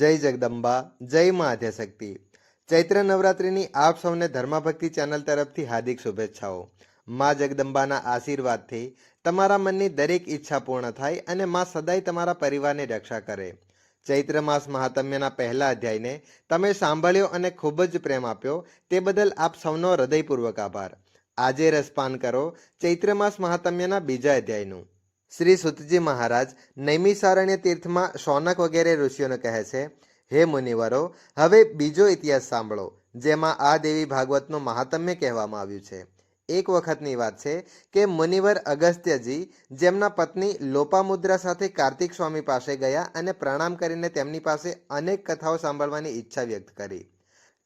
જય જગદંબા, જય મા આદ્યશક્તિ. ચૈત્ર નવરાત્રિની આપ સૌને ધર્મભક્તિ ચેનલ તરફથી હાર્દિક શુભેચ્છાઓ. મા જગદંબાના આશીર્વાદથી તમારા મનની દરેક ઈચ્છા પૂર્ણ થાય અને મા સદાય તમારા પરિવારની રક્ષા કરે. ચૈત્ર માસ મહાત્મ્યના પહેલા અધ્યાયને તમે સાંભળ્યો અને ખૂબ જ પ્રેમ આપ્યો તે બદલ આપ સૌનો હૃદયપૂર્વક આભાર. આજે રસપાન કરો ચૈત્ર માસ મહાત્મ્યના બીજા અધ્યાયનું. શ્રી સુતજી મહારાજ નૈમિષારણ્ય તીર્થમાં શૌનક વગેરે ઋષિઓને કહે છે, હે મુનિવરો, હવે બીજો ઇતિહાસ સાંભળો, જેમાં આ દેવી ભાગવતનું મહાત્મ્ય કહેવામાં આવ્યું છે. એક વખતની વાત છે કે મુનિવર અગસ્ત્યજી જેમના પત્ની લોપામુદ્રા સાથે કાર્તિક સ્વામી પાસે ગયા અને પ્રણામ કરીને તેમની પાસે અનેક કથાઓ સાંભળવાની ઈચ્છા વ્યક્ત કરી.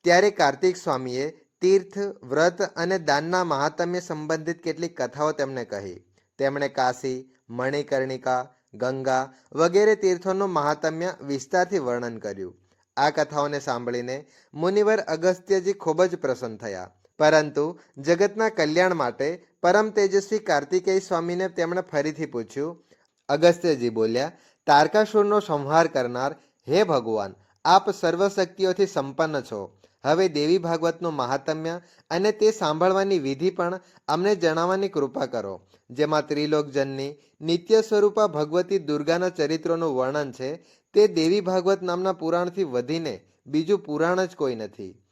ત્યારે કાર્તિક સ્વામીએ તીર્થ, વ્રત અને દાનના મહાત્મ્ય સંબંધિત કેટલીક કથાઓ તેમને કહી. તેમણે કાશી મણિકર્ણિકા, ગંગા વગેરે તીર્થોનું મહાત્મ્ય વિસ્તારથી વર્ણન કર્યું. આ કથાઓને સાંભળીને મુનિવર અગસ્ત્યજી ખૂબ જ પ્રસન્ન થયા. પરંતુ જગતના કલ્યાણ માટે પરમ તેજસ્વી કાર્તિકેય સ્વામીને તેમણે ફરીથી પૂછ્યું. અગસ્ત્યજી બોલ્યા, તારકાસુરનો સંહાર કરનાર હે ભગવાન, આપ સર્વશક્તિઓથી સંપન્ન છો. હવે દેવી ભાગવતનું મહાત્મ્ય અને તે સાંભળવાની વિધિ પણ અમને જણાવવાની કૃપા કરો. જેમાં ત્રિલોકજનની નિત્ય સ્વરૂપા ભગવતી દુર્ગાના ચરિત્રોનું વર્ણન છે, તે દેવી ભાગવત નામના પુરાણથી વધીને બીજું પુરાણ જ કોઈ નથી.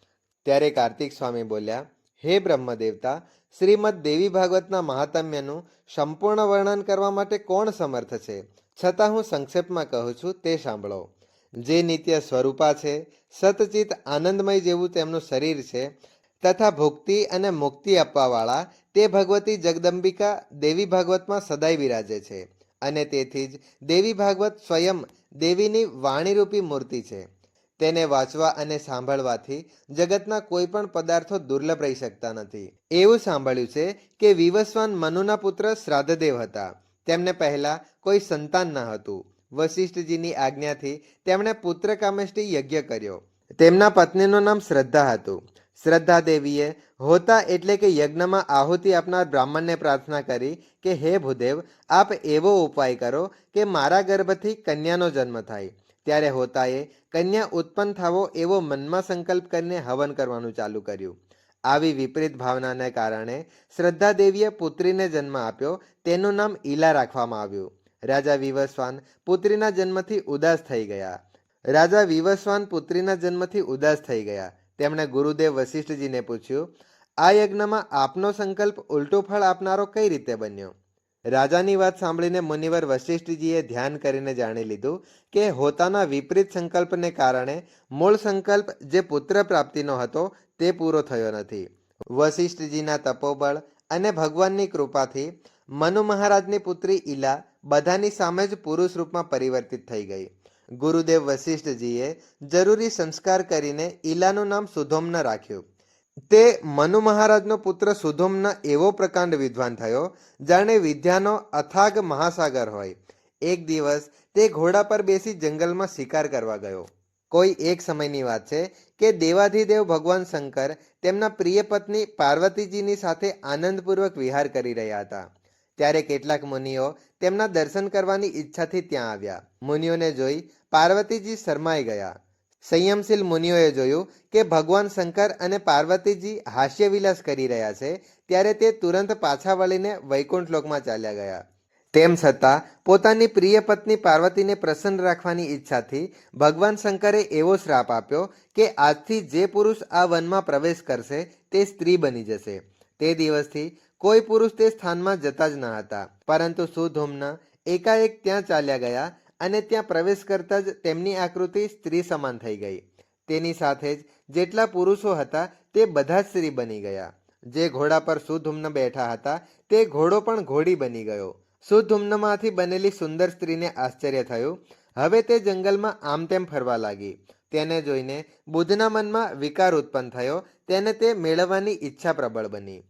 ત્યારે કાર્તિક સ્વામી બોલ્યા, હે બ્રહ્મદેવતા, શ્રીમદ દેવી ભાગવતના મહાત્મ્યનું સંપૂર્ણ વર્ણન કરવા માટે કોણ સમર્થ છે? છતાં હું સંક્ષેપમાં કહું છું, તે સાંભળો. જે નિત્ય સ્વરૂપા છે, સતચિત આનંદમય જેવું તેમનું શરીર છે, તથા ભુક્તિ અને મુક્તિ આપવાવાળા તે ભગવતી જગદંબિકા દેવી ભાગવતમાં સદાય બિરાજે છે અને તેથી જ દેવી ભાગવત સ્વયં દેવીની વાણીરૂપી મૂર્તિ છે. તેને વાંચવા અને સાંભળવાથી જગતના કોઈ પણ પદાર્થો દુર્લભ રહી શકતા નથી. એવું સાંભળ્યું છે કે વિવસ્વાન મનુના પુત્ર શ્રાદ્ધદેવ હતા. તેમને પહેલા કોઈ સંતાન ન હતું. વશિષ્ઠજીની આજ્ઞાથી તેમણે પુત્ર કામેષ્ટી યજ્ઞ કર્યો. તેમના પત્નીનું નામ શ્રદ્ધા હતું. શ્રદ્ધા દેવીએ હોતા એટલે કે યજ્ઞમાં આહુતિ આપનાર બ્રાહ્મણને પ્રાર્થના કરી કે, હે ભૂદેવ, આપ એવો ઉપાય કરો કે મારા ગર્ભથી કન્યાનો જન્મ થાય. ત્યારે હોતાએ કન્યા ઉત્પન્ન થવો એવો મનમાં સંકલ્પ કરીને હવન કરવાનું ચાલુ કર્યું. આવી વિપરીત ભાવનાને કારણે શ્રદ્ધા દેવીએ પુત્રીને જન્મ આપ્યો. તેનું નામ ઈલા રાખવામાં આવ્યું. રાજા વિવસ્વાન પુત્રીના જન્મથી ઉદાસ થઈ ગયા. રાજા વિવસ્વાન પુત્રીના જન્મથી ઉદાસ થઈ ગયા. તેમણે ગુરુદેવ વશિષ્ઠજીને પૂછ્યું, આ યજ્ઞમાં આપનો સંકલ્પ ઉલટું ફળ આપનારો કઈ રીતે બન્યો? રાજાની વાત સાંભળીને મુનિવર વશિષ્ઠજીએ ધ્યાન કરીને જાણી લીધું કે હોતાના વિપરીત સંકલ્પને કારણે મૂળ સંકલ્પ જે પુત્ર પ્રાપ્તિનો હતો તે પૂરો થયો નથી. વશિષ્ઠજીના તપોબળ અને ભગવાનની કૃપાથી મનુ મહારાજની પુત્રી ઈલા બધાની સામે જ પુરુષ રૂપમાં પરિવર્તિત થઈ ગઈ. ગુરુદેવ વશિષ્ઠજીએ જરૂરી સંસ્કાર કરીને ઈલાનું નામ સુધોમ્ન રાખ્યું. તે મનુ મહારાજનો પુત્ર સુધોમ્ન એવો પ્રકાંડ વિદ્વાન થયો, જાણે વિદ્યાનો અથાગ મહાસાગર હોય. એક દિવસ તે ઘોડા પર બેસી જંગલમાં શિકાર કરવા ગયો. કોઈ એક સમયની વાત છે કે દેવાધિદેવ ભગવાન શંકર તેમના પ્રિય પત્ની પાર્વતીજીની સાથે આનંદપૂર્વક વિહાર કરી રહ્યા હતા. ત્યારે કેટલાક મુનિઓ તેમના દર્શન કરવાની ઈચ્છાથી ત્યાં આવ્યા. મુનિઓને જોઈ પાર્વતીજી શરમાઈ ગયા. સંયમશીલ મુનિઓએ જોયું કે ભગવાન શંકર અને પાર્વતીજી હાસ્યવિલાસ કરી રહ્યા છે, ત્યારે તે તુરંત પાછા વળીને વૈકુંઠ લોકમાં ચાલ્યા ગયા. તેમ છતાં, પોતાની પ્રિય પત્ની પાર્વતીને પ્રસન્ન રાખવાની ઈચ્છાથી ભગવાન શંકરે એવો શ્રાપ આપ્યો કે આજથી જે પુરુષ આ વનમાં પ્રવેશ કરશે તે સ્ત્રી બની જશે. તે દિવસથી કોઈ પુરુષ તે સ્થાનમાં જતા જ ન હતા, પરંતુ સુધૂમના એકાએક ત્યાં ચાલ્યા ગયા અને ત્યાં પ્રવેશ કરતા જ તેમની આકૃતિ સ્ત્રી સમાન થઈ ગઈ. તેની સાથે જ જેટલા પુરુષો હતા તે બધા જ સ્ત્રી બની ગયા. જે ઘોડા પર સુધુમ્ન બેઠા હતા તે ઘોડો પણ ઘોડી બની ગયો. સુધુમ્નમાંથી બનેલી સુંદર સ્ત્રીને આશ્ચર્ય થયું. હવે તે જંગલમાં આમ તેમ ફરવા લાગી. તેને જોઈને બુદ્ધના મનમાં વિકાર ઉત્પન્ન થયો. તેને તે મેળવવાની ઈચ્છા પ્રબળ બની.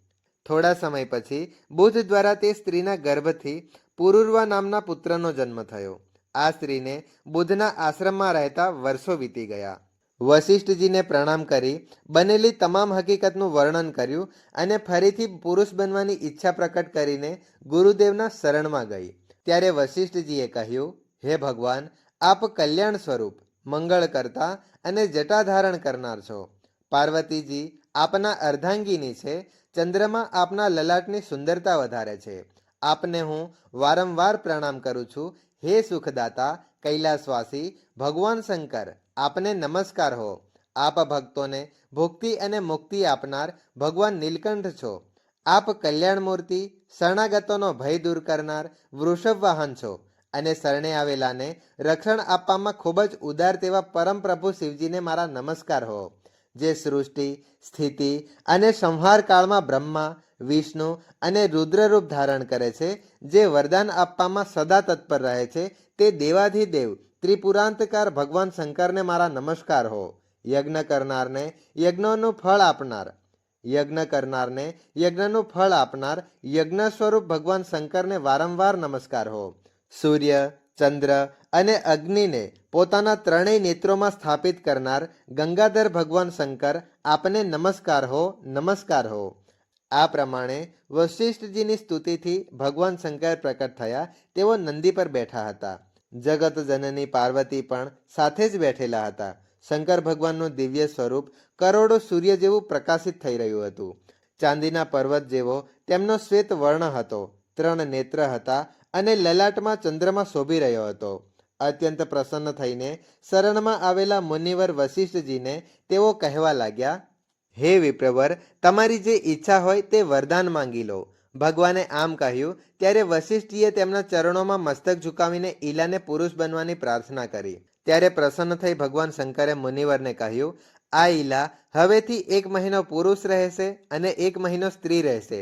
થોડા સમય પછી બુધ દ્વારા તે સ્ત્રીના ગર્ભથી પુરુર્વા નામના પુત્રનો જન્મ થયો. આ સ્ત્રીને બુદ્ધના આશ્રમમાં રહેતા વર્ષો વીતી ગયા. વશિષ્ઠજીને પ્રણામ કરી, બનેલી તમામ હકીકતનું વર્ણન કર્યું અને ફરીથી પુરુષ બનવાની ઈચ્છા પ્રકટ કરીને ગુરુદેવના શરણમાં ગઈ. ત્યારે વશિષ્ઠજીએ કહ્યું, હે ભગવાન, આપ કલ્યાણ સ્વરૂપ, મંગળ કરતા અને જટા ધારણ કરનાર છો. પાર્વતીજી આપના અર્ધાંગીની છે, ચંદ્રમાં આપના લલાટની સુંદરતા વધારે છે. આપને હું વારંવાર પ્રણામ કરું છું. હે સુખદાતા, કૈલાસવાસી, ભગવાન શંકર, આપને નમસ્કાર હો. આપ ભક્તોને ભુક્તિ અને મુક્તિ આપનાર ભગવાન નીલકંઠ છો. આપ કલ્યાણમૂર્તિ, શરણાગતોનો ભય દૂર કરનાર વૃષભ વાહન છો. અને શરણે આવેલાને રક્ષણ આપવામાં ખૂબ જ ઉદાર તેવા પરમ પ્રભુ શિવજીને મારા નમસ્કાર હો. જે સૃષ્ટિ, સ્થિતિ અને સંહારકાળમાં બ્રહ્મા, વિષ્ણુ અને રુદ્રરૂપ ધારણ કરે છે, જે વરદાન આપવામાં સદા તત્પર રહે છે, તે દેવાધિદેવ, ત્રિપુરાંતકાર ભગવાન શંકરને મારા નમસ્કાર હો. યજ્ઞ કરનારને યજ્ઞોનું ફળ આપનાર. યજ્ઞ કરનારને યજ્ઞનું ફળ આપનાર યજ્ઞ સ્વરૂપ ભગવાન શંકરને વારંવાર નમસ્કાર હો. સૂર્ય ચંદ્ર અને અગ્નિને પોતાના ત્રણેય નેત્રોમાં સ્થાપિત કરનાર ગંગાધર ભગવાન શંકર આપને નમસ્કાર હો નમસ્કાર હો. આ પ્રમાણે વશિષ્ઠજીની સ્તુતિથી ભગવાન શંકર પ્રકટ થયા. તેઓ નંદી પર બેઠા હતા. જગત જનની પાર્વતી પણ સાથે જ બેઠેલા હતા. શંકર ભગવાનનું દિવ્ય સ્વરૂપ કરોડો સૂર્ય જેવું પ્રકાશિત થઈ રહ્યું હતું. ચાંદીના પર્વત જેવો તેમનો શ્વેત વર્ણ હતો. ત્રણ નેત્ર હતા અને લલાટમાં ચંદ્રમાં શોભી રહ્યો હતો. અત્યંત પ્રસન્ન થઈને શરણમાં આવેલા મુનિવર વશિષ્ઠજીને તેઓ કહેવા લાગ્યા, હે વિપ્રવર, તમારી જે ઈચ્છા હોય તે વરદાન માંગી લો. ભગવાને આમ કહ્યું, ત્યારે વશિષ્ઠજીએ તેમના ચરણોમાં મસ્તક ઝુકાવીને ઈલાને પુરુષ બનવાની પ્રાર્થના કરી. ત્યારે પ્રસન્ન થઈ ભગવાન શંકરે મુનિવરને કહ્યું, આ ઈલા હવેથી એક મહિનો પુરુષ રહેશે અને એક મહિનો સ્ત્રી રહેશે.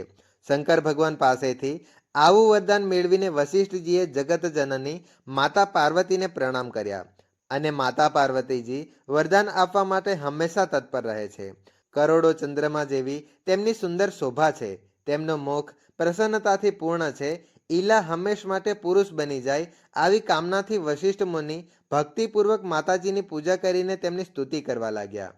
શંકર ભગવાન પાસેથી આવું વરદાન મેળવીને વશિષ્ઠજીએ જગત જનની માતા પાર્વતીને પ્રણામ કર્યા અને માતા પાર્વતીજી વરદાન આપવા માટે હંમેશા તત્પર રહે છે. કરોડો ચંદ્રમા જેવી તેમની સુંદર શોભા છે. તેમનો મુખ પ્રસન્નતાથી પૂર્ણ છે. ઈલા હંમેશ માટે પુરુષ બની જાય આવી કામનાથી વશિષ્ઠ મુનિ ભક્તિપૂર્વક માતાજીની પૂજા કરીને તેમની સ્તુતિ કરવા લાગ્યા.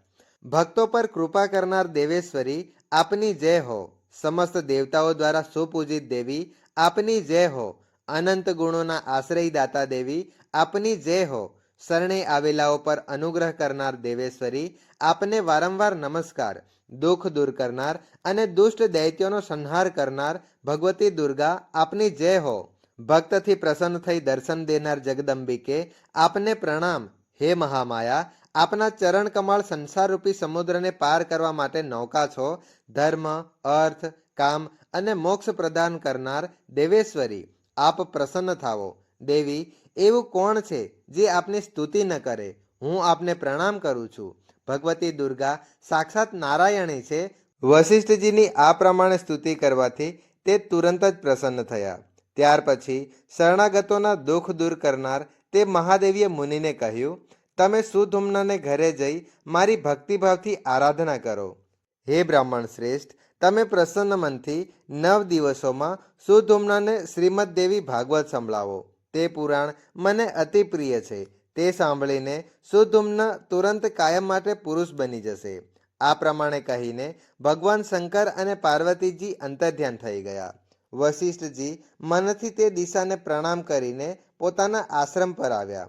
ભક્તો પર કૃપા કરનાર દેવેશ્વરી, આપની જય હો. સમસ્ત દેવતાઓ દ્વારા સુપૂજિત દેવી આપની જય હો, અનંત ગુણોના આશ્રય દાતા દેવી, આપની જય હો, શરણે આવેલાઓ પર અનુગ્રહ કરનાર દેવેશ્વરી, આપને વારંવાર નમસ્કાર, દુઃખ દૂર કરનાર અને દુષ્ટ દૈત્યોનો સંહાર કરનાર ભગવતી દુર્ગા, આપની જય હો, ભક્તથી પ્રસન્ન થઈ દર્શન દેનાર જગદંબિકે, આપને પ્રણામ, હે મહામાયા, આપના ચરણ કમળ સંસારરૂપી સમુદ્રને પાર કરવા માટે નૌકા છો, ધર્મ, અર્થ કામ અને મોક્ષ પ્રદાન કરનાર દેવેશ્વરી, આપ પ્રસન્ન થાવો. દેવી, એવું કોણ છે જે આપની સ્તુતિ ન કરે? હું આપને પ્રણામ કરું છું. ભગવતી દુર્ગા સાક્ષાત નારાયણી છે. વશિષ્ઠજીની આ પ્રમાણે સ્તુતિ કરવાથી તે તુરંત જ પ્રસન્ન થયા. ત્યાર પછી શરણાગતોના દુઃખ દૂર કરનાર તે મહાદેવીએ મુનિને કહ્યું, તમે સુધુમ્નને ઘરે જઈ મારી ભક્તિભાવથી આરાધના કરો. હે બ્રાહ્મણ શ્રેષ્ઠ તમે પ્રસન્ન મનથી નવ દિવસોમાં સુધુમ્નને શ્રીમદ દેવી ભાગવત સંભળાવો. તે પુરાણ મને અતિ પ્રિય છે. તે સાંભળીને સુધુમ્ન તુરંત કાયમ માટે પુરુષ બની જશે. આ પ્રમાણે કહીને ભગવાન શંકર અને પાર્વતીજી અંતર્ધ્યાન થઈ ગયા. વશિષ્ઠજી મનથી તે દિશાને પ્રણામ કરીને પોતાના આશ્રમ પર આવ્યા.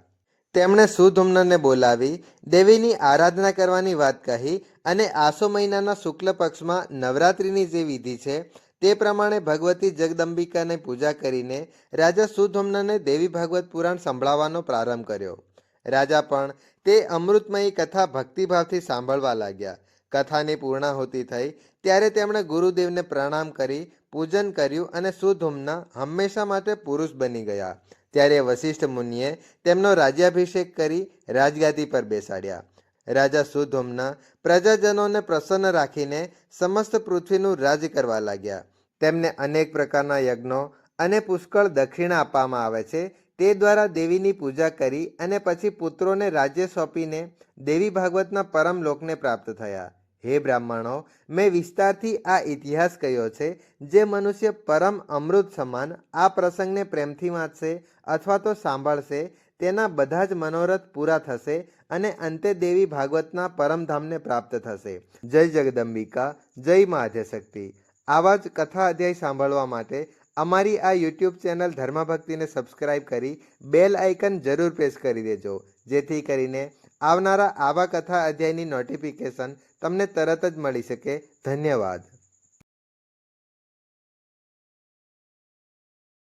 તેમણે સુધુમ્નને બોલાવી, દેવીની આરાધના કરવાની વાત કહી અને આસો મહિનાના શુક્લ પક્ષમાં નવરાત્રિની જે વિધિ છે, તે પ્રમાણે ભગવતી જગદંબિકાની પૂજા કરીને રાજા સુધુમ્નને દેવી ભાગવત પુરાણ સંભળાવવાનો પ્રારંભ કર્યો. રાજા પણ તે અમૃતમયી કથા ભક્તિભાવથી સાંભળવા લાગ્યા. કથાની પૂર્ણાહુતિ થઈ, ત્યારે તેમણે ગુરુદેવને પ્રણામ કરી, પૂજન કર્યું અને સુધુમ્ન હંમેશા માટે પુરુષ બની ગયા. ત્યારે વશિષ્ઠ મુનિએ તેમનો રાજ્યાભિષેક કરી રાજગાદી પર બેસાડ્યા. રાજા સુધોમના પ્રજાજનોને પ્રસન્ન રાખીને સમસ્ત પૃથ્વીનું રાજ કરવા લાગ્યા. તેમને અનેક પ્રકારના યજ્ઞો અને પુષ્કળ દક્ષિણા આપવામાં આવે છે. તે દ્વારા દેવીની પૂજા કરી અને પછી પુત્રોને રાજ્ય સોંપીને દેવી ભાગવતના પરમ લોકને પ્રાપ્ત થયા. હે બ્રાહ્મણો, મેં વિસ્તારથી આ ઇતિહાસ કહ્યો છે, જે મનુષ્ય પરમ અમૃત સમાન આ પ્રસંગને પ્રેમથી વાંચશે અથવા તો સાંભળશે, તેના બધા જ મનોરથ પૂરા થશે અને અંતે દેવી ભાગવતના પરમધામને પ્રાપ્ત થશે. જય જગદંબિકા, જય મા આદ્યશક્તિ આવા જ કથા અધ્યાય સાંભળવા માટે અમારી આ યુટ્યુબ ચેનલ ધર્મભક્તિને સબસ્ક્રાઇબ કરી બેલ આઇકન જરૂર પ્રેસ કરી દેજો, જેથી કરીને આવનારા આવા કથા અધ્યાયની નોટિફિકેશન તમને તરત જ મળી શકે. ધન્યવાદ.